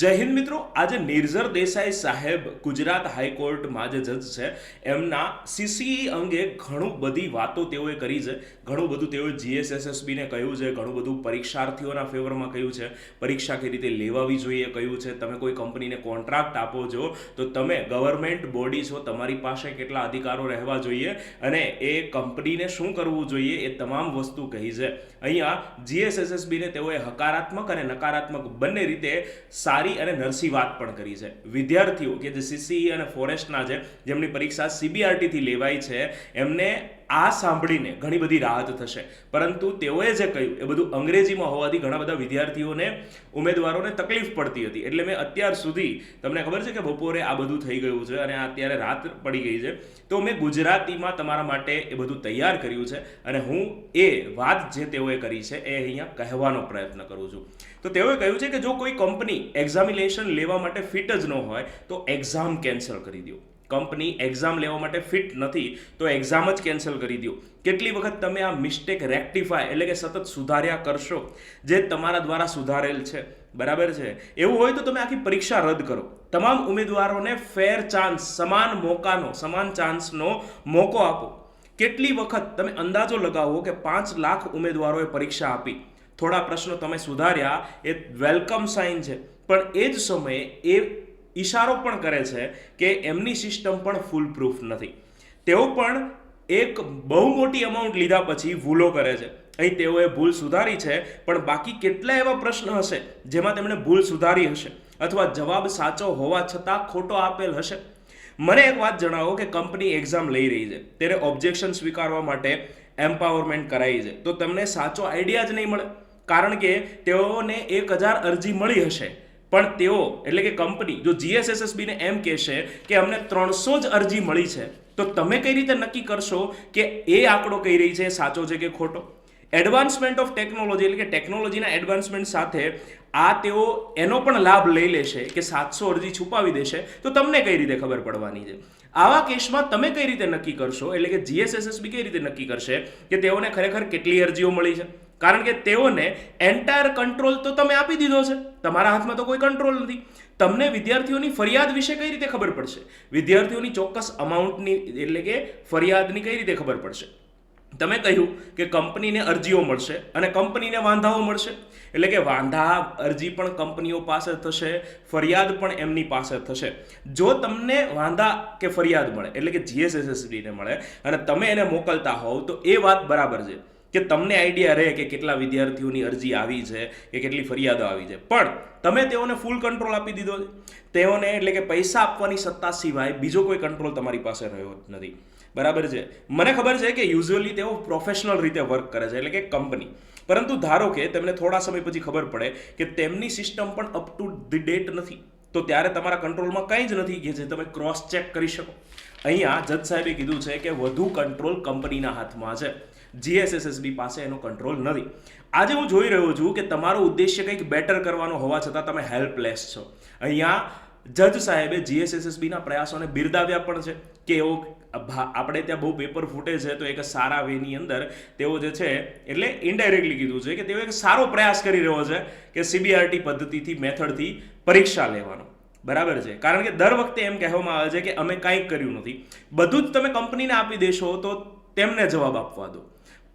જય હિન્દ મિત્રો. આજે નિર્ઝર દેસાઈ સાહેબ ગુજરાત હાઈકોર્ટમાં જે જજ છે, એમના સીસીઈ અંગે ઘણું બધી વાતો તેઓએ કરી છે. ઘણું બધું તેઓએ જીએસએસએસબીને કહ્યું છે, ઘણું બધું પરીક્ષાર્થીઓના ફેવરમાં કહ્યું છે. પરીક્ષા કઈ રીતે લેવાવી જોઈએ કહ્યું છે. તમે કોઈ કંપનીને કોન્ટ્રાક્ટ આપો છો, તો તમે ગવર્મેન્ટ બોડી છો, તમારી પાસે કેટલા અધિકારો રહેવા જોઈએ અને એ કંપનીને શું કરવું જોઈએ એ તમામ વસ્તુ કહી છે. અહીંયા જીએસએસએસબીને તેઓએ હકારાત્મક અને નકારાત્મક બંને રીતે સારી અને નરસી વાત પણ કરી છે. વિદ્યાર્થીઓ કે જે સીસીઈ અને ફોરેસ્ટના છે, જેમની પરીક્ષા સીબીઆરટીથી લેવાય છે, એમને આ સાંભળીને ઘણી બધી રાહત થશે. પરંતુ તેઓએ જે કહ્યું, એ બધું અંગ્રેજીમાં હોવાથી ઘણા બધા વિદ્યાર્થીઓને, ઉમેદવારોને તકલીફ પડતી હતી. એટલે મેં અત્યાર સુધી તમને ખબર છે કે બપોરે આ બધું થઈ ગયું છે અને અત્યારે રાત પડી ગઈ છે. તો મેં ગુજરાતીમાં તમારા માટે એ બધું તૈયાર કર્યું છે અને હું એ વાત જે તેઓએ કરી છે એ અહીંયા કહેવાનો પ્રયત્ન કરું છું. તો તેઓએ કહ્યું છે કે જો કોઈ કંપની એક્ઝામિનેશન લેવા માટે ફિટ જ ન હોય, તો એક્ઝામ કેન્સલ કરી દો. કંપની એક્ઝામ લેવા માટે ફિટ નથી, તો એક્ઝામ જ કેન્સલ કરી દો. કેટલી વખત તમે આ મિસ્ટેક રેક્ટિફાય એટલે કે સતત સુધાર્યા કરશો, જે તમારા દ્વારા સુધારેલ છે. બરાબર છે? એવું હોય તો તમે આખી પરીક્ષા રદ કરો. તમામ ઉમેદવારોને ફેર ચાન્સ સમાન મોકાનો, સમાન ચાન્સનો મોકો આપો. કેટલી વખત તમે અંદાજો લગાવો કે પાંચ લાખ ઉમેદવારોએ પરીક્ષા આપી. થોડા પ્રશ્નો તમે સુધાર્યા, એ વેલકમ સાઇન છે. પણ એ જ સમયે એ ઈશારો પણ કરે છે કે એમની સિસ્ટમ પણ ફૂલ પ્રૂફ નથી. તેઓ પણ એક બહુ મોટી અમાઉન્ટ લીધા પછી ભૂલો કરે છે. અહીં તેઓએ ભૂલ સુધારી છે, પણ બાકી કેટલા એવા પ્રશ્ન હશે જેમાં તેમણે ભૂલ સુધારી હશે અથવા જવાબ સાચો હોવા છતાં ખોટો આપેલ હશે. મને એક વાત જણાવો કે કંપની એક્ઝામ લઈ રહી છે. તેને ઓબ્જેક્શન સ્વીકારવા માટે એમ્પાવરમેન્ટ કરાઈ છે. તો તમને સાચો આઈડિયા જ નહીં મળે. કારણ કે તેઓને એક હજાર અરજી મળી હશે. પણ તેઓ, એટલે કે કંપની, જો જીએસએસએસબીને એમ કહેશે કે અમને ત્રણસો જ અરજી મળી છે, તો તમે કઈ રીતે નક્કી કરશો કે એ આંકડો કઈ રહી છે, સાચો છે કે ખોટો? એડવાન્સમેન્ટ ઓફ ટેકનોલોજી એટલે કે ટેકનોલોજીના એડવાન્સમેન્ટ સાથે આ તેઓ એનો પણ લાભ લઈ લેશે કે સાતસો અરજી છુપાવી દેશે, તો તમને કઈ રીતે ખબર પડવાની છે? આવા કેસમાં તમે કઈ રીતે નક્કી કરશો? એટલે કે જીએસએસએસબી કઈ રીતે નક્કી કરશે કે તેઓને ખરેખર કેટલી અરજીઓ મળી છે? કારણ કે તેઓને એન્ટાયર કંટ્રોલ તો તમે આપી દીધો છે. તમારા હાથમાં તો કોઈ કંટ્રોલ નથી. તમને વિદ્યાર્થીઓની ફરિયાદ વિશે કઈ રીતે ખબર પડશે? વિદ્યાર્થીઓની ચોક્કસ અમાઉન્ટની એટલે કે ફરિયાદની કઈ રીતે ખબર પડશે? તમે કહ્યું કે કંપનીને અરજીઓ મળશે અને કંપનીને વાંધાઓ મળશે. એટલે કે વાંધા, અરજી પણ કંપનીઓ પાસે થશે, ફરિયાદ પણ એમની પાસે થશે. જો તમને વાંધા કે ફરિયાદ મળે, એટલે કે જીએસએસએસડીને મળે, અને તમે એને મોકલતા હોવ, તો એ વાત બરાબર છે. કે તમને આઈડિયા રહે કે કેટલા વિદ્યાર્થીઓની અરજી આવી છે, કે કેટલી ફરિયાદો આવી છે. પણ તમે તેઓને ફૂલ કંટ્રોલ આપી દીધો છે. તેઓને એટલે કે પૈસા આપવાની સત્તા સિવાય બીજો કોઈ કંટ્રોલ તમારી પાસે રહ્યો નથી. બરાબર છે? મને ખબર છે કે યુઝ્યુઅલી તેઓ પ્રોફેશનલ રીતે વર્ક કરે છે, એટલે કે કંપની પરંતુ ધારો કે તેમને થોડા સમય પછી ખબર પડે કે તેમની સિસ્ટમ પણ અપ ટુ ધી ડેટ નથી. તો ત્યારે તમારા કંટ્રોલમાં કંઈ જ નથી કે જે તમે ક્રોસ ચેક કરી શકો. અહીંયા જજ સાહેબે કીધું છે કે વધુ કંટ્રોલ કંપનીના હાથમાં છે. જીએસએસએસબી પાસે એનો કંટ્રોલ નથી. આજે હું જોઈ રહ્યો છું કે તમારો ઉદ્દેશ્ય કંઈક બેટર કરવાનો હોવા છતાં તમે હેલ્પલેસ છો. અહીંયા જજ સાહેબે જીએસએસએસબીના પ્રયાસોને બિરદાવ્યા પણ છે. કે એવો આપણે ત્યાં બહુ પેપર ફૂટે છે તો એક સારા વેની અંદર તેઓ જે છે, એટલે ઇનડાયરેક્ટલી કીધું છે કે તેઓ એક સારો પ્રયાસ કરી રહ્યો છે કે સીબીઆરટી પદ્ધતિથી મેથડથી પરીક્ષા લેવાનો. બરાબર છે? કારણ કે દર વખતે એમ કહેવામાં આવે છે કે અમે કાંઈ કર્યું નથી. બધું જ તમે કંપનીને આપી દેશો તો તેમને જવાબ આપવા દો.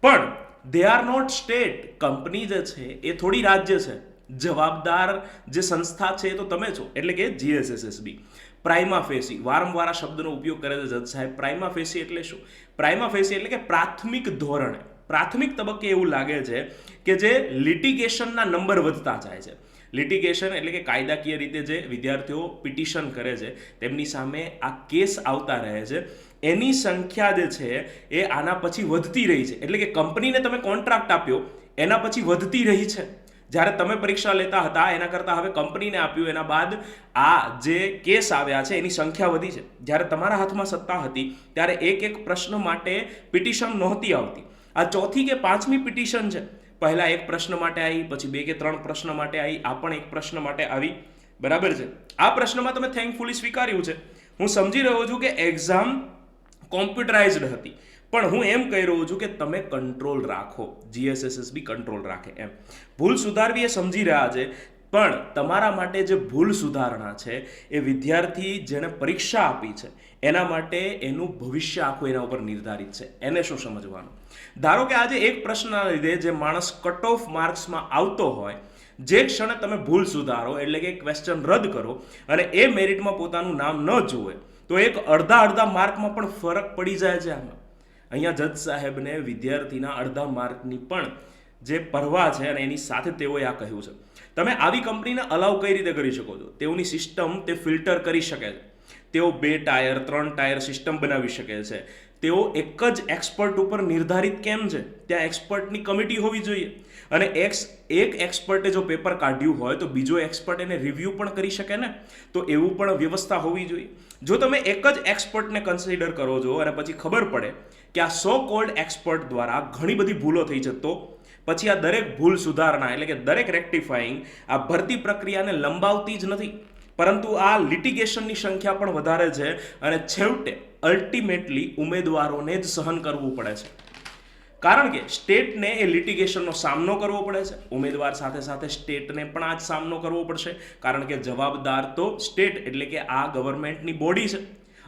પણ they are not state company જે છે, એ થોડી રાજ્ય છે. જવાબદાર જે સંસ્થા છે, એ તો તમે છો. એટલે કે જીએસએસએસબી પ્રાઇમા ફેસી વારંવાર શબ્દનો ઉપયોગ કરે છે જજ સાહેબ. પ્રાઇમા ફેસી એટલે શું? પ્રાઇમા ફેસી એટલે કે પ્રાથમિક ધોરણે. પ્રાથમિક તબક્કે એવું લાગે છે કે જે લિટિગેશનના નંબર વધતા જાય છે. લિટિગેશન એટલે કે કાયદાકીય રીતે જે વિદ્યાર્થીઓ પિટિશન કરે છે, તેમની સામે આ કેસ આવતા રહે છે. એની સંખ્યા જે છે એ આના પછી વધતી રહી છે. એટલે કે કંપનીને તમે કોન્ટ્રાક્ટ આપ્યો, એના પછી વધતી રહી છે. જ્યારે તમે પરીક્ષા લેતા હતા, એના કરતાં હવે કંપનીને આપ્યું, એના બાદ આ જે કેસ આવ્યા છે, એની સંખ્યા વધી છે. જ્યારે તમારા હાથમાં સત્તા હતી, ત્યારે એક એક પ્રશ્ન માટે પિટિશન નહોતી આવતી. આ ચોથી કે પાંચમી પિટિશન છે. પહેલાં એક પ્રશ્ન માટે આવી, પછી બે કે ત્રણ પ્રશ્ન માટે આવી, આ પણ એક પ્રશ્ન માટે આવી. બરાબર છે? આ પ્રશ્નમાં તમે થેન્કફુલી સ્વીકાર્યું છે. હું સમજી રહ્યો છું કે એક્ઝામ કોમ્પ્યુટરાઇઝડ હતી. પણ હું એમ કહી રહ્યો છું કે તમે કંટ્રોલ રાખો. જીએસએસએસબી કંટ્રોલ રાખે એમ. ભૂલ સુધારવી એ સમજી રહ્યા છે, પણ તમારા માટે જે ભૂલ સુધારણા છે, એ વિદ્યાર્થી જેણે પરીક્ષા આપી છે, એના માટે એનું ભવિષ્ય આખું એના ઉપર નિર્ધારિત છે. એને શું સમજવાનું? ધારો કે આજે એક પ્રશ્નના લીધે જે માણસ કટ ઓફ માર્ક્સમાં આવતો હોય, જે ક્ષણે તમે ભૂલ સુધારો, એટલે કે ક્વેશ્ચન રદ કરો, અને એ મેરિટમાં પોતાનું નામ ન જુએ તો એક અડધા અડધા માર્કમાં પણ ફરક પડી જાય છે આમાં. અહીંયા જજ સાહેબને વિદ્યાર્થીના અડધા માર્કની પણ જે પરવા છે અને એની સાથે તેઓએ આ કહ્યું છે. તમે આવી કંપનીને અલાઉ કઈ રીતે કરી શકો છો? તેઓની સિસ્ટમ તે ફિલ્ટર કરી શકે છે. તેઓ બે ટાયર, ત્રણ ટાયર સિસ્ટમ બનાવી શકે છે. તેઓ એક જ એક્સપર્ટ ઉપર નિર્ધારિત કેમ છે? ત્યાં એક્સપર્ટની કમિટી હોવી જોઈએ. અને એક્સ, એક એક્સપર્ટે જો પેપર કાઢ્યું હોય તો બીજો એક્સપર્ટ એને રિવ્યૂ પણ કરી શકે ને? તો એવું પણ વ્યવસ્થા હોવી જોઈએ. જો તમે એક જ એક્સપર્ટને કન્સિડર કરો છો અને પછી ખબર પડે કે આ સો કોલ્ડ એક્સપર્ટ દ્વારા ઘણી બધી ભૂલો થઈ જતો, પછી આ દરેક ભૂલ સુધારણા એટલે કે દરેક રેક્ટિફાઈંગ આ ભરતી પ્રક્રિયાને લંબાવતી જ નથી. પરંતુ આ લિટિગેશનની સંખ્યા પણ વધારે છે અને છેવટે અલ્ટિમેટલી ઉમેદવારોને જ સહન કરવું પડે છે. કારણ કે સ્ટેટને એ લિટિગેશનનો સામનો કરવો પડે છે. ઉમેદવાર સાથે સાથે સ્ટેટને પણ આ જ સામનો કરવો પડશે. કારણ કે જવાબદાર તો સ્ટેટ એટલે કે આ ગવર્મેન્ટની બોડી છે.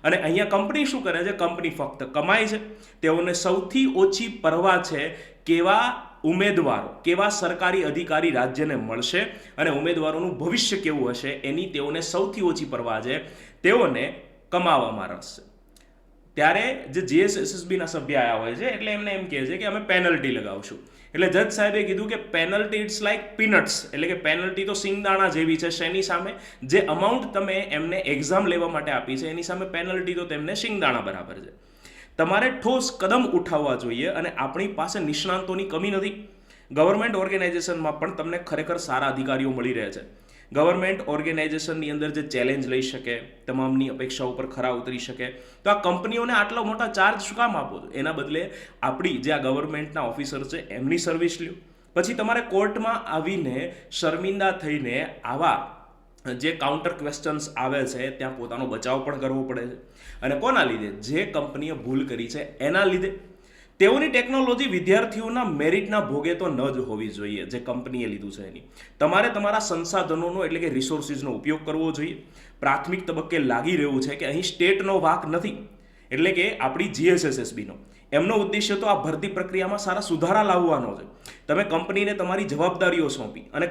અને અહીંયા કંપની શું કરે છે? કંપની ફક્ત કમાય છે. તેઓને સૌથી ઓછી પરવા છે કેવા ઉમેદવારો, કેવા સરકારી અધિકારી રાજ્યને મળશે અને ઉમેદવારોનું ભવિષ્ય કેવું હશે એની તેઓને સૌથી ઓછી પરવા છે. તેઓને કમાવામાં રસ છે. ત્યારે જે જીએસએસએસબીના સભ્ય આવ્યા હોય છે, એટલે એમને એમ કહે છે કે અમે પેનલ્ટી લગાવશું. એટલે જજ સાહેબે કીધું કે પેનલ્ટી ઇટ્સ લાઇક પીનટ્સ એટલે કે પેનલ્ટી તો સિંગદાણા જેવી છે, શેની સામે? જે અમાઉન્ટ તમે એમને એક્ઝામ લેવા માટે આપી છે, એની સામે પેનલ્ટી તો તેમને સિંગદાણા બરાબર છે. તમારે ઠોસ કદમ ઉઠાવવા જોઈએ અને આપણી પાસે નિષ્ણાંતોની કમી નથી. ગવર્મેન્ટ ઓર્ગેનાઇઝેશનમાં પણ તમને ખરેખર સારા અધિકારીઓ મળી રહે છે. ગવર્મેન્ટ ઓર્ગેનાઇઝેશનની અંદર જે ચેલેન્જ લઈ શકે, તમામની અપેક્ષાઓ પર ખરા ઉતરી શકે, તો આ કંપનીઓને આટલા મોટા ચાર્જ શું કામ આપો છો એના બદલે આપણી જે આ ગવર્મેન્ટના ઓફિસર છે, એમની સર્વિસ લ્યો. પછી તમારે કોર્ટમાં આવીને શર્મિંદા થઈને આવા જે કાઉન્ટર ક્વેશ્ચન્સ આવે છે, ત્યાં પોતાનો બચાવ પણ કરવો પડે છે. અને કોના લીધે? જે કંપનીએ ભૂલ કરી છે, એના લીધે. તેઓની ટેકનોલોજી વિદ્યાર્થીઓના મેરિટના ભોગે તો ન જ હોવી જોઈએ, જે કંપનીએ લીધું છે એની. તમારે તમારા સંસાધનોનો એટલે કે રિસોર્સિસનો ઉપયોગ કરવો જોઈએ. પ્રાથમિક તબક્કે લાગી રહ્યું છે કે અહીં સ્ટેટનો વાક નથી. એટલે કે આપણી જીએસએસએસબીનો એમનો ઉદ્દેશ્ય તો આ ભરતી પ્રક્રિયામાં સારા સુધારા લાવવાનો છે. તમે કંપનીને તમારી જવાબદારીઓ સોંપી અને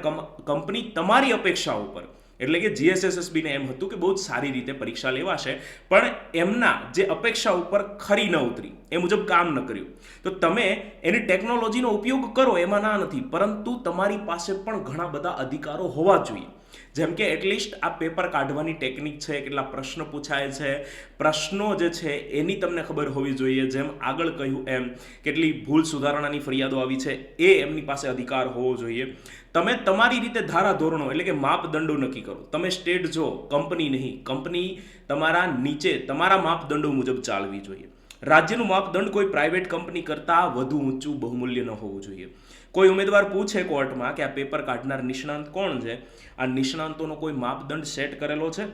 કંપની તમારી અપેક્ષાઓ પર એટલે કે જીએસએસએસબીને એમ હતું કે બહુ જ સારી રીતે પરીક્ષા લેવાશે, પણ એમના જે અપેક્ષા ઉપર ખરી ન ઉતરી, એ મુજબ કામ ન કર્યું. તો તમે એની ટેકનોલોજીનો ઉપયોગ કરો, એમાં ના નથી, પરંતુ તમારી પાસે પણ ઘણા બધા અધિકારો હોવા જોઈએ. જેમ કે એટલીસ્ટ આ પેપર કાઢવાની ટેકનિક છે, કેટલા પ્રશ્ન પૂછાય છે. પ્રશ્નો જે છે એની તમને ખબર હોવી જોઈએ. જેમ આગળ કહ્યું એમ, કેટલી ભૂલ સુધારણાની ફરિયાદો આવી છે એ એમની પાસે અધિકાર હોવો જોઈએ. તમે તમારી રીતે ધારા ધોરણો એટલે કે માપદંડો નક્કી કરો. તમે સ્ટેટ જો કંપની નહીં કંપની તમારા નીચે તમારા માપદંડો મુજબ ચાલવી જોઈએ. રાજ્યનું માપદંડ કોઈ પ્રાઇવેટ કંપની કરતાં વધુ ઊંચું, બહુમૂલ્ય ન હોવું જોઈએ. કોઈ ઉમેદવાર પૂછે કોર્ટમાં કે આ પેપર કાઢનાર નિષ્ણાંત કોણ છે? આ નિષ્ણાંતોનો કોઈ માપદંડ સેટ કરેલો છે?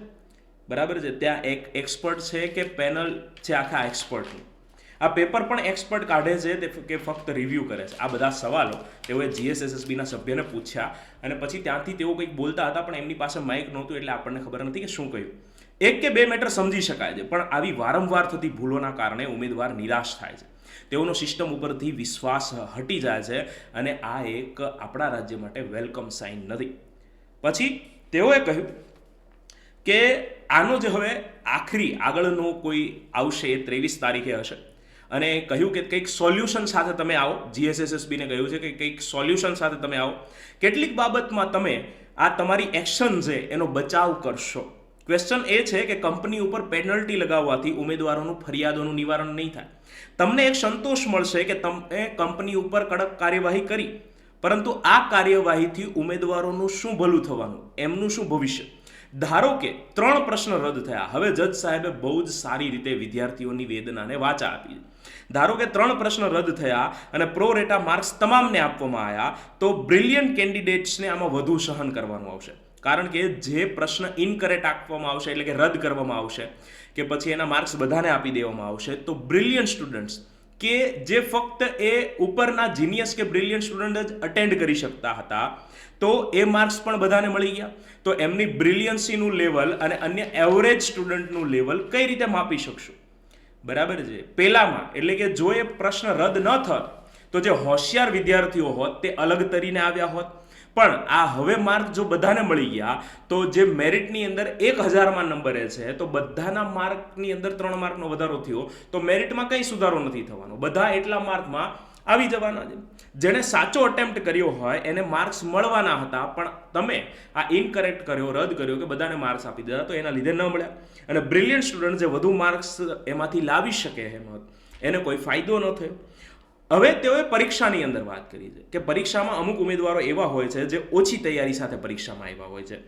બરાબર છે? ત્યાં એક એક્સપર્ટ છે કે પેનલ છે આખા એક્સપર્ટનું આ પેપર પણ એક્સપર્ટ કાઢે છે તે કે ફક્ત રિવ્યૂ કરે છે? આ બધા સવાલો તેઓએ જીએસએસએસબીના સભ્યને પૂછ્યા અને પછી ત્યાંથી તેઓ કંઈક બોલતા હતા પણ એમની પાસે માઇક નહોતું એટલે આપણને ખબર નથી કે શું કહ્યું. એક કે બે મેટર સમજી શકાય છે, પણ આવી વારંવાર થતી ભૂલોના કારણે ઉમેદવાર નિરાશ થાય છે. તેઓનો સિસ્ટમ ઉપરથી વિશ્વાસ હટી જાય છે અને આ એક આપણા રાજ્ય માટે વેલકમ સાઇન નથી. પછી તેઓએ કહ્યું કે આનો જે હવે આખરી આગળનો કોઈ આવશે એ ત્રેવીસ તારીખે હશે. અને કહ્યું કે કંઈક સોલ્યુશન સાથે તમે આવો. જીએસએસએસબીને કહ્યું છે કે કંઈક સોલ્યુશન સાથે તમે આવો. કેટલીક બાબતમાં તમે આ તમારી એક્શન છે એનો બચાવ કરશો. ક્વેશ્ચન એ છે કે કંપની ઉપર પેનલ્ટી લગાવવાથી ઉમેદવારોનું ફરિયાદોનું નિવારણ નહીં થાય. તમને એક સંતોષ મળશે કે તમે કંપની ઉપર કડક કાર્યવાહી કરી, પરંતુ આ કાર્યવાહીથી ઉમેદવારોનું શું ભલું થવાનું? એમનું શું ભવિષ્ય? ધારો કે ત્રણ પ્રશ્ન રદ થયા. હવે જજ સાહેબે બહુ જ સારી રીતે વિદ્યાર્થીઓની વેદનાને વાચા આપી. ધારો કે ત્રણ પ્રશ્ન રદ થયા અને પ્રોરેટા માર્ક્સ તમામને આપવામાં આવ્યા, તો બ્રિલિયન્ટ કેન્ડિડેટ્સને આમાં વધુ સહન કરવાનું આવશે. કારણ કે જે પ્રશ્ન ઇનકરેક્ટ આપવામાં આવશે, એટલે કે રદ કરવામાં આવશે, કે પછી એના માર્ક્સ બધાને આપી દેવામાં આવશે, તો બ્રિલિયન્ટ સ્ટુડન્ટ્સ કે જે ફક્ત એ ઉપરના જીનિયસ કે બ્રિલિયન્ટ સ્ટુડન્ટ જ અટેન્ડ કરી શકતા હતા, તો એ માર્ક્સ પણ બધાને મળી ગયા. તો એમની બ્રિલિયન્સીનું લેવલ અને અન્ય એવરેજ સ્ટુડન્ટનું લેવલ કઈ રીતે માપી શકશું? બરાબર છે? પહેલામાં, એટલે કે જો એ પ્રશ્ન રદ ન થત, તો જે હોશિયાર વિદ્યાર્થીઓ હોત, તે અલગ તરીને આવ્યા હોત. પણ આ હવે માર્ક જો બધાને મળી ગયા, તો જે મેરિટની અંદર એક હજારમાં નંબરે છે, તો બધાના માર્કની અંદર ત્રણ માર્કનો વધારો થયો, તો મેરિટમાં કંઈ સુધારો નથી થવાનો. બધા એટલા માર્કમાં આવી જવાના છે. જેણે સાચો અટેમ્પ્ટ કર્યો હોય, એને માર્ક્સ મળવાના હતા, પણ તમે આ ઇનકરેક્ટ કર્યો, રદ કર્યો કે બધાને માર્ક્સ આપી દીધા, તો એના લીધે ન મળ્યા. અને બ્રિલિયન્ટ સ્ટુડન્ટ જે વધુ માર્ક્સ એમાંથી લાવી શકે એમ, એને કોઈ ફાયદો ન થયો. હવે તેઓએ પરીક્ષાની અંદર વાત કરી છે કે પરીક્ષામાં અમુક ઉમેદવારો એવા હોય છે જે ઓછી તૈયારી સાથે પરીક્ષામાં આવ્યા હોય છે.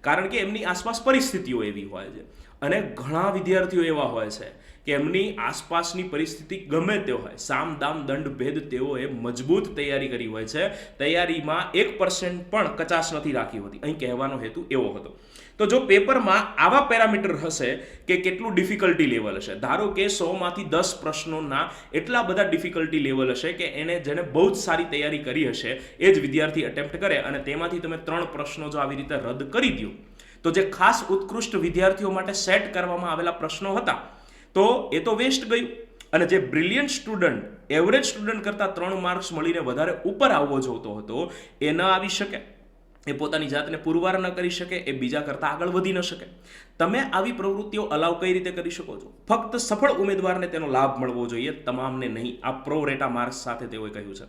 કારણ કે એમની આસપાસ પરિસ્થિતિઓ એવી હોય છે અને ઘણા વિદ્યાર્થીઓ એવા હોય છે કે એમની આસપાસની પરિસ્થિતિ ગમે તે હોય સામ દામ દંડ ભેદ તેઓએ મજબૂત તૈયારી કરી હોય છે. તૈયારીમાં એક પર્સન્ટ પણ કચાશ નથી રાખી હોતી. અહીં કહેવાનો હેતુ એવો હતો. તો જો પેપરમાં આવા પેરામીટર હશે કે કેટલું ડિફિકલ્ટી લેવલ હશે, ધારો કે સોમાંથી દસ પ્રશ્નોના એટલા બધા ડિફિકલ્ટી લેવલ હશે કે એને જેને બહુ જ સારી તૈયારી કરી હશે, એ જ વિદ્યાર્થી અટેમ્પ્ટ કરે અને તેમાંથી તમે ત્રણ પ્રશ્નો જો આવી રીતે રદ કરી દો તો જે ખાસ ઉત્કૃષ્ટ વિદ્યાર્થીઓ માટે સેટ કરવામાં આવેલા પ્રશ્નો હતા તો એ તો વેસ્ટ ગયું. અને જે બ્રિલિયન્ટ સ્ટુડન્ટ એવરેજ સ્ટુડન્ટ કરતાં ત્રણ માર્ક્સ મળીને વધારે ઉપર આવવો જોતો હતો, એ ન આવી શકે. એ પોતાની જાતને પુરવાર ન કરી શકે, એ બીજા કરતાં આગળ વધી ન શકે. તમે આવી પ્રવૃત્તિઓ અલાવ કઈ રીતે કરી શકો છો? ફક્ત સફળ ઉમેદવારને તેનો લાભ મળવો જોઈએ, તમામને નહીં. આ પ્રો રેટા માર્ક્સ સાથે તેઓએ કહ્યું છે.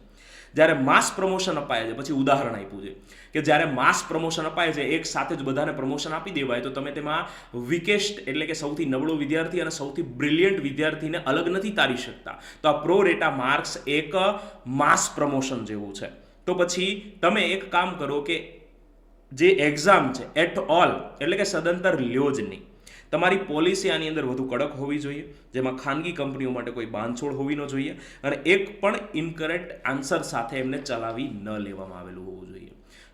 જ્યારે માસ પ્રમોશન અપાય છે, પછી ઉદાહરણ આપ્યું છે. કે જ્યારે માસ પ્રમોશન અપાય છે, એક સાથે જ બધાને પ્રમોશન આપી દેવાય, તો તમે તેમાં વીકેસ્ટ એટલે કે સૌથી નબળો વિદ્યાર્થી અને સૌથી બ્રિલિયન્ટ વિદ્યાર્થીને અલગ નથી તારી શકતા. તો આ પ્રો રેટા માર્ક્સ એક માસ પ્રમોશન જેવું છે. તો પછી તમે એક કામ કરો કે જે એક્ઝામ છે એટ ઓલ એટલે કે સદંતર લ્યો જ નહીં તમારી પોલિસી આની અંદર વધુ કડક હોવી જોઈએ, જેમાં ખાનગી કંપનીઓ માટે કોઈ બાંધછોડ હોવી ન જોઈએ અને એક પણ ઇનકરેક્ટ આન્સર સાથે એમને ચલાવી ન લેવામાં આવેલું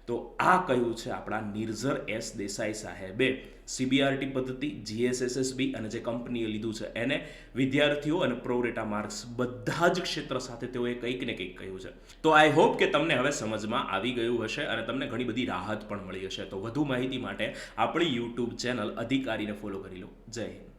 તો આ કહ્યું છે આપણા નિર્ઝર એસ દેસાઈ સાહેબે? સીબીઆરટી પદ્ધતિ જીએસએસએસબી અને જે કંપનીએ લીધું છે એને વિદ્યાર્થીઓ અને પ્રોરેટા માર્ક્સ બધા જ ક્ષેત્ર સાથે તેઓએ કંઈક ને કંઈક કહ્યું છે. તો આઈ હોપ કે તમને હવે સમજમાં આવી ગયું હશે અને તમને ઘણી બધી રાહત પણ મળી હશે. તો વધુ માહિતી માટે આપણી યુટ્યુબ ચેનલ અધિકારીને ફોલો કરી લો. જય હિન્દ.